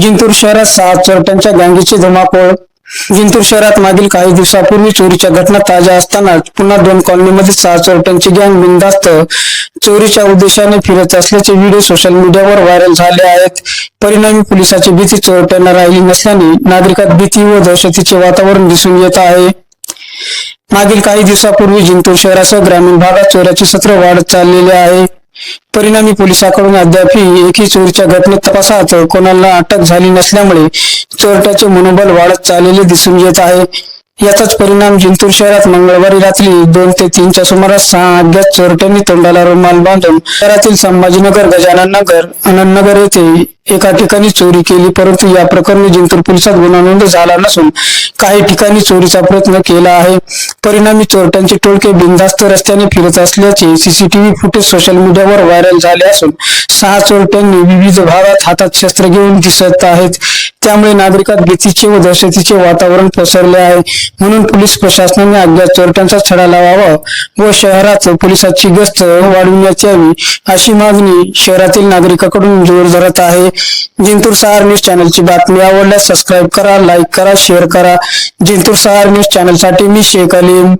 जिंतूर शहरात सहा चोरट्यांच्या गँगीची धुमाकूळ. जिंतूर शहरात मागील काही दिवसापूर्वी चोरीच्या घटना ताज्या असतानाच पुन्हा दोन कॉलनीमध्ये सहा चोरट्यांची गँग बिनधास्त चोरीच्या उद्देशाने फिरत असल्याचे व्हिडिओ सोशल मीडियावर व्हायरल झाले आहेत. परिणामी पोलिसाची भीती चोरट्यांना राहिली नसल्याने नागरिकात भीती व दहशतीचे वातावरण दिसून येत आहे. मागील काही दिवसापूर्वी जिंतूर शहरासह ग्रामीण भागात चोऱ्याचे सत्र वाढत चाललेले आहे. परिणामी पोलिसांकडून अद्यापही एकही चोरीच्या घटनेत तपासात कोणाला अटक झाली नसल्यामुळे चोरट्याचे मनोबल वाढत चाललेले दिसून येत आहे. याचाच परिणाम जिंतूर शहरात मंगळवारी रात्री दोन ते तीनच्या सुमारास सहा अज्ञात चोरट्यांनी तोंडाला रुमाल बांधून शहरातील संभाजीनगर गजानन नगर आनंदनगर येथे एका ठिकाणी चोरी केली. परंतु या प्रकरणी जिंतूर पोलिसात गुन्हा नोंद झाला नसून काही ठिकाणी चोरीचा प्रयत्न केला आहे. परिणामी चोरट्यांचे टोळके बिनधास्त रस्त्याने फिरत असल्याचे सीसीटीव्ही फुटेज सोशल मीडियावर व्हायरल झाले असून सहा चोरट्यांनी विविध भागात हातात शस्त्र घेऊन दिसत आहेत. त्यामुळे नागरिकात भीतीचे व दहशतीचे वातावरण पसरले आहे. म्हणून पोलीस प्रशासनाने अज्ञात चोरट्यांचा छडा लावावा व शहरात पोलिसांची गस्त वाढविण्यात यावी अशी मागणी शहरातील नागरिकांकडून जोर धरत आहे. जिंतूर सहार न्यूज चॅनलची बातमी आवडल्यास सबस्क्राईब करा लाईक करा शेअर करा. जिंतूर सहार न्यूज चॅनलसाठी मी शेख अलीम.